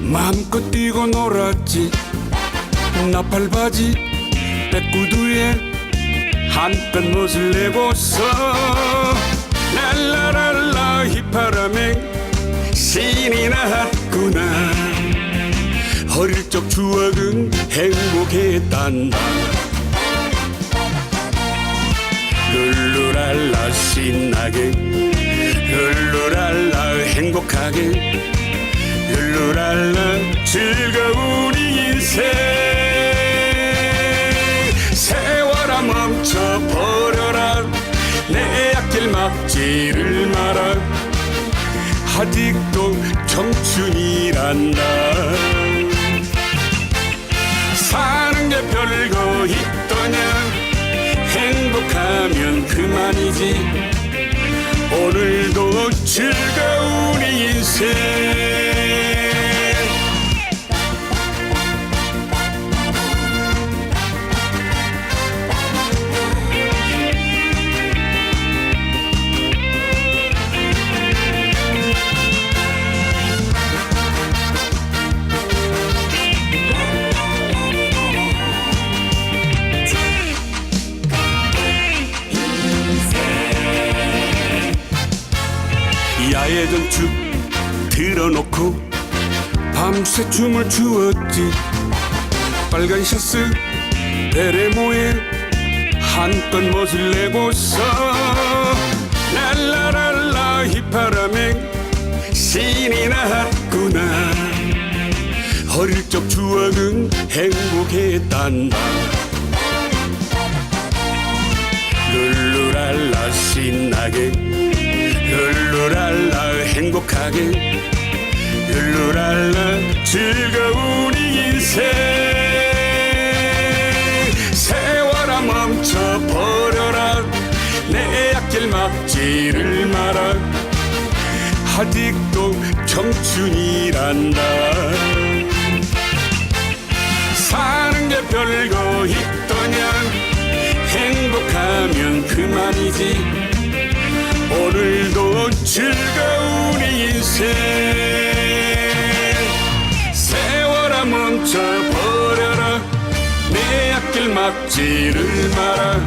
마음껏 뛰고 놀았지. 나팔바지 백구두에 한껏 멋을 내고서 랄라랄라 휘파람에 신이 났구나. 어릴 적 추억은 행복했단다 룰루랄라 신나게 룰루랄라 행복하게 룰루랄라 즐거운 이 인생. 세월아 멈춰버려라. 내 앞길 막지를 마라 아직도 청춘이란다. 사는 게 별거 있더냐. 행복하면 그만이지. 오늘도 즐거운 이 인생 야외 전축 틀어놓고 밤새 춤을 추었지. 빨간 셔츠 베레모에 한껏 멋을 내고서 랄라랄라 휘파람에 신이 났구나. 어릴 적 추억은 행복했단다 행복하게 룰루랄라 즐거운 이 인생. 세월아 멈춰버려라. 내 앞길 막지를 마라. 아직도 청춘이란다. 사는 게 별거 있더냐. 행복하면 그만이지. 오늘도 즐거운 이 인생 세월아 멈춰버려라. 내 앞길 막지를 마라.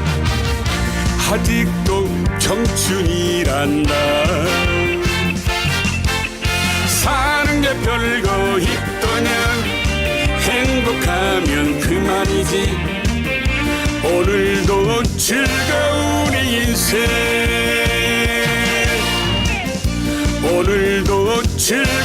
아직도 청춘이란다. 사는 게 별거 있더냐. 행복하면 그만이지. 오늘도 즐거운 이 인생 to